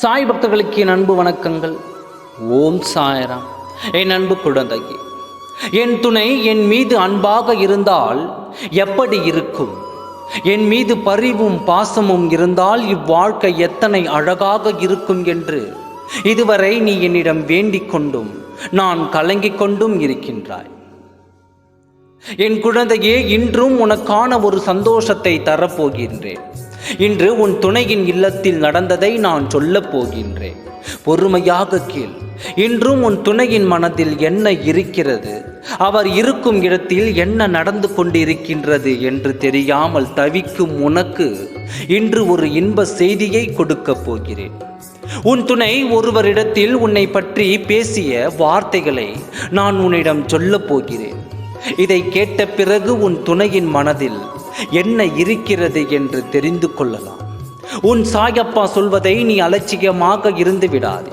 சாய் பக்தர்களுக்கு என் அன்பு வணக்கங்கள். ஓம் சாயராம். என் அன்பு குழந்தை என் துணை என் மீது அன்பாக இருந்தால் எப்படி இருக்கும்? என் மீது பரிவும் பாசமும் இருந்தால் இவ்வாழ்க்கை எத்தனை அழகாக இருக்கும் என்று இதுவரை நீ என்னிடம் வேண்டிக் கொண்டும் நான் கலங்கிக் கொண்டும் இருக்கின்றாய். என் குழந்தையே இன்றும் உனக்கான ஒரு சந்தோஷத்தை தரப்போகின்றேன். இன்று உன் துணையின் இல்லத்தில் நடந்ததை நான் சொல்லப் போகின்றேன். பொறுமையாக கேள். இன்றும் உன் துணையின் மனதில் என்ன இருக்கிறது? அவர் இருக்கும் இடத்தில் என்ன நடந்து கொண்டிருக்கின்றது என்று தெரியாமல் தவிக்கும் உனக்கு இன்று ஒரு இன்ப செய்தியை கொடுக்கப் போகிறேன். உன் துணை ஒருவரிடத்தில் உன்னை பற்றி பேசிய வார்த்தைகளை நான் உன்னிடம் சொல்லப் போகிறேன். இதை கேட்ட பிறகு உன் துணையின் மனதில் என்ன இருக்கிறது என்று தெரிந்து கொள்ளலாம். உன் சாயப்பா சொல்வதை நீ அலட்சியமாக இருந்து விடாதே.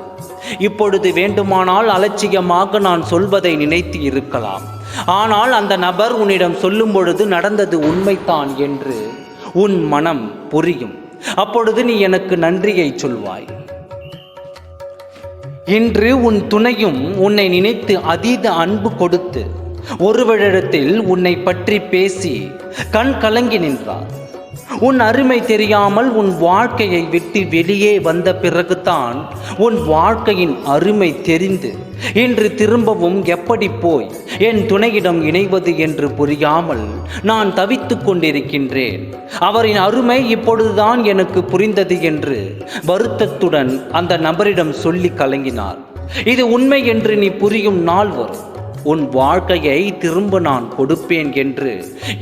இப்பொழுது வேண்டுமானால் அலட்சியமாக நான் சொல்வதை நினைத்து இருக்கலாம். ஆனால் அந்த நபர் உன்னிடம் சொல்லும் பொழுது நடந்தது உண்மைதான் என்று உன் மனம் புரியும். அப்பொழுது நீ எனக்கு நன்றியை சொல்வாய். இன்று உன் துணையும் உன்னை நினைத்து அதீத அன்பு கொடுத்து ஒருவரிடத்தில் உன்னை பற்றி பேசி கண் கலங்கி நின்றார் உன் அருமை தெரியாமல் உன் வாழ்க்கையை விட்டு வெளியே வந்த பிறகுதான் உன் வாழ்க்கையின் அருமை தெரிந்து இன்று திரும்பவும் எப்படி போய் என் துணையிடம் இணைவது என்று புரியாமல் நான் தவித்துக் கொண்டிருக்கின்றேன். அவரின் அருமை இப்பொழுதுதான் எனக்கு புரிந்தது என்று வருத்தத்துடன் அந்த நபரிடம் சொல்லி கலங்கினார். இது உண்மை என்று நீ புரியும் நாள் வரும். உன் வாழ்க்கையை திரும்ப நான் கொடுப்பேன் என்று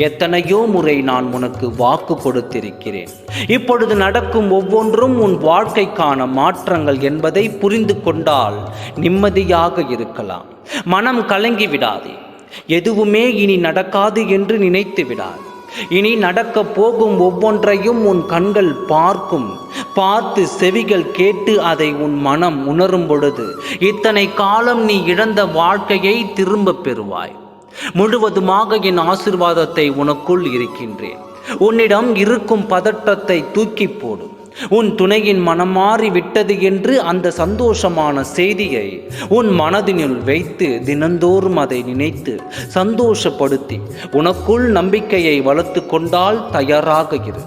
எத்தனையோ முறை நான் உனக்கு வாக்கு கொடுத்திருக்கிறேன். இப்பொழுது நடக்கும் ஒவ்வொன்றும் உன் வாழ்க்கைக்கான மாற்றங்கள் என்பதை புரிந்து கொண்டால் நிம்மதியாக இருக்கலாம். மனம் கலங்கி விடாதே. எதுவுமே இனி நடக்காது என்று நினைத்து விடாது. இனி நடக்கப் போகும் ஒவ்வொன்றையும் உன் கண்கள் பார்க்கும் பார்த்து செவிகள் கேட்டு அதை உன் மனம் உணரும் பொழுது இத்தனை காலம் நீ இழந்த வாழ்க்கையை திரும்ப பெறுவாய். முழுவதுமாக என் ஆசிர்வாதத்தை உனக்குள் இருக்கின்றேன். உன்னிடம் இருக்கும் பதட்டத்தை தூக்கி போடும் உன் துணையின் மனம் மாறி விட்டது என்று அந்த சந்தோஷமான செய்தியை உன் மனதினுள் வைத்து தினந்தோறும் அதை நினைத்து சந்தோஷப்படுத்தி உனக்குள் நம்பிக்கையை வளர்த்து கொண்டால் தயாராக இரு.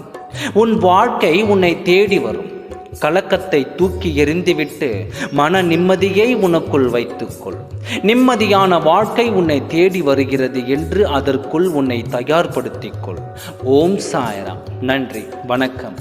உன் வாழ்க்கை உன்னை தேடி வரும். கலக்கத்தை தூக்கி எறிந்துவிட்டு மன நிம்மதியை உனக்குள் வைத்துக்கொள். நிம்மதியான வாழ்க்கை உன்னை தேடி வருகிறது என்று அதற்குள் உன்னை தயார்படுத்திக்கொள். ஓம் சாயராம். நன்றி. வணக்கம்.